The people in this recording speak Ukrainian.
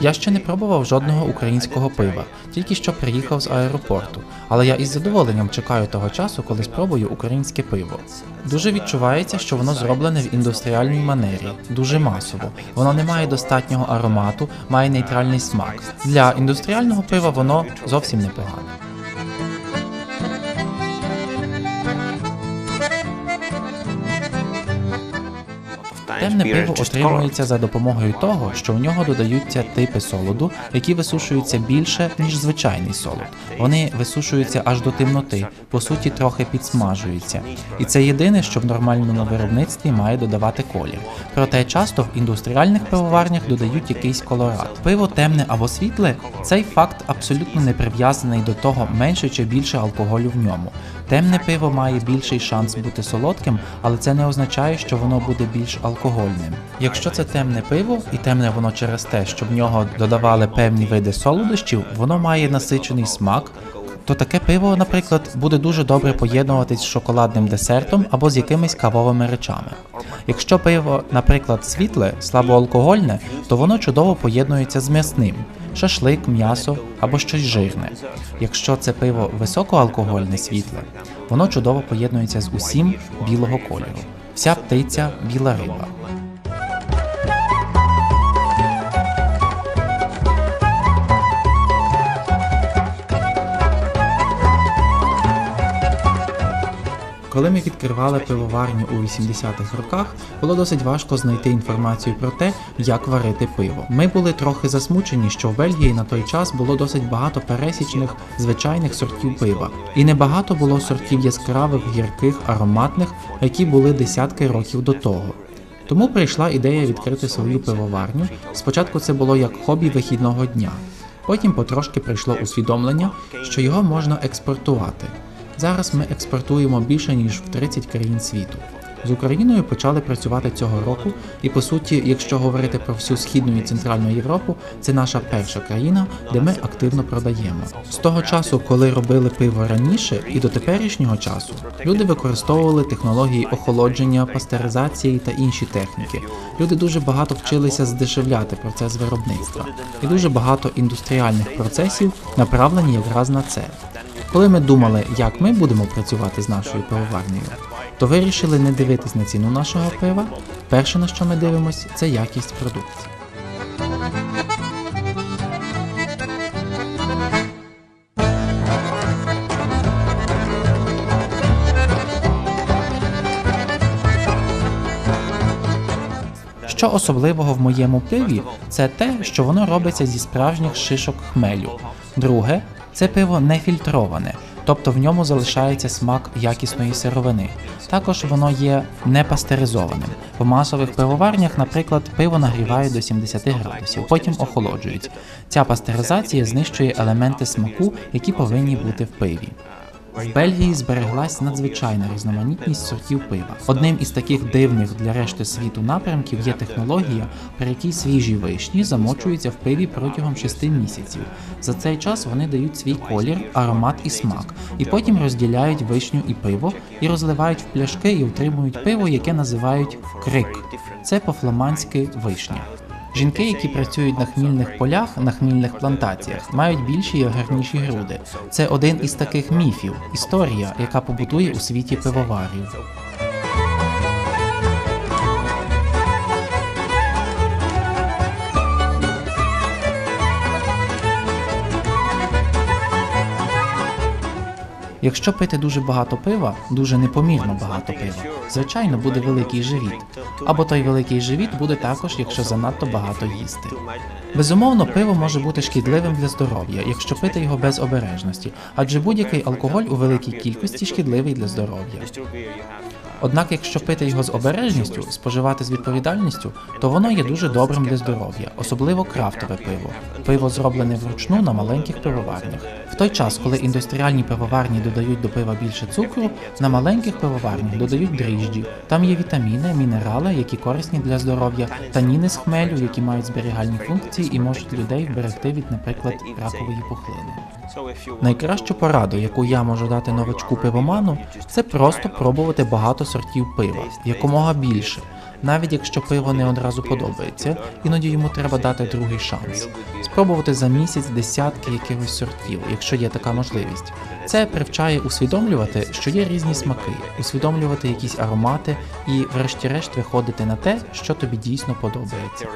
Я ще не пробував жодного українського пива, тільки що приїхав з аеропорту. Але я із задоволенням чекаю того часу, коли спробую українське пиво. Дуже відчувається, що воно зроблене в індустріальній манері, дуже масово. Воно не має достатнього аромату, має нейтральний смак. Для індустріального пива воно зовсім непогане. Темне пиво отримується за допомогою того, що у нього додаються типи солоду, які висушуються більше, ніж звичайний солод. Вони висушуються аж до темноти, по суті, трохи підсмажуються. І це єдине, що в нормальному виробництві має додавати колір. Проте часто в індустріальних пивоварнях додають якийсь колорат. Пиво темне або світле, цей факт абсолютно не прив'язаний до того, менше чи більше алкоголю в ньому. Темне пиво має більший шанс бути солодким, але це не означає, що воно буде більш алкогольним. Якщо це темне пиво, і темне воно через те, що в нього додавали певні види солодощів, воно має насичений смак. То таке пиво, наприклад, буде дуже добре поєднуватись з шоколадним десертом або з якимись кавовими речами. Якщо пиво, наприклад, світле, слабоалкогольне, то воно чудово поєднується з м'ясним шашлик, м'ясо або щось жирне. Якщо це пиво високоалкогольне світле, воно чудово поєднується з усім білого кольору. Вся птиця біла риба. Коли ми відкривали пивоварню у 80-х роках, було досить важко знайти інформацію про те, як варити пиво. Ми були трохи засмучені, що в Бельгії на той час було досить багато пересічних звичайних сортів пива, і небагато було сортів яскравих, гірких, ароматних, які були десятки років до того. Тому прийшла ідея відкрити свою пивоварню. Спочатку це було як хобі вихідного дня. Потім потрошки прийшло усвідомлення, що його можна експортувати. Зараз ми експортуємо більше ніж в 30 країн світу. З Україною почали працювати цього року, і по суті, якщо говорити про всю східну і центральну Європу, це наша перша країна, де ми активно продаємо. З того часу, коли робили пиво раніше, і до теперішнього часу, люди використовували технології охолодження, пастеризації та інші техніки. Люди дуже багато вчилися здешевляти процес виробництва, і дуже багато індустріальних процесів направлені якраз на це. Коли ми думали, як ми будемо працювати з нашою пивоварнею, то вирішили не дивитись на ціну нашого пива. Перше, на що ми дивимося, це якість продукції. Що особливого в моєму пиві, це те, що воно робиться зі справжніх шишок хмелю. Друге, це пиво не фільтроване, тобто в ньому залишається смак якісної сировини. Також воно є непастеризованим. В масових пивоварнях, наприклад, пиво нагрівають до 70 градусів, потім охолоджують. Ця пастеризація знищує елементи смаку, які повинні бути в пиві. В Бельгії збереглась надзвичайна різноманітність сортів пива. Одним із таких дивних для решти світу напрямків є технологія, при якій свіжі вишні замочуються в пиві протягом 6 місяців. За цей час вони дають свій колір, аромат і смак, і потім розділяють вишню і пиво, і розливають в пляшки і отримують пиво, яке називають крик. Це по-фламандськи вишня. Жінки, які працюють на хмільних полях, на хмільних плантаціях, мають більші і гарніші груди. Це один із таких міфів, історія, яка побутує у світі пивоварів. Якщо пити дуже багато пива, дуже непомірно багато пива, звичайно, буде великий живіт. Або той великий живіт буде також, якщо занадто багато їсти. Безумовно, пиво може бути шкідливим для здоров'я, якщо пити його без обережності, адже будь-який алкоголь у великій кількості шкідливий для здоров'я. Однак, якщо пити його з обережністю, споживати з відповідальністю, то воно є дуже добрим для здоров'я, особливо крафтове пиво. Пиво зроблене вручну на маленьких пивоварнях. В той час, коли індустріальні пивоварні додають до пива більше цукру, на маленьких пивоварнях додають дріжджі. Там є вітаміни, мінерали, які корисні для здоров'я, таніни з хмелю, які мають зберігальні функції і можуть людей вберегти від, наприклад, ракової пухлини. Найкращу пораду, яку я можу дати новачку пивоману, це просто пробувати багато сортів пива, якомога більше. Навіть якщо пиво не одразу подобається, іноді йому треба дати другий шанс. Спробувати за місяць десятки якихось сортів, якщо є така можливість. Це привчає усвідомлювати, що є різні смаки, усвідомлювати якісь аромати і, врешті-решт, виходити на те, що тобі дійсно подобається.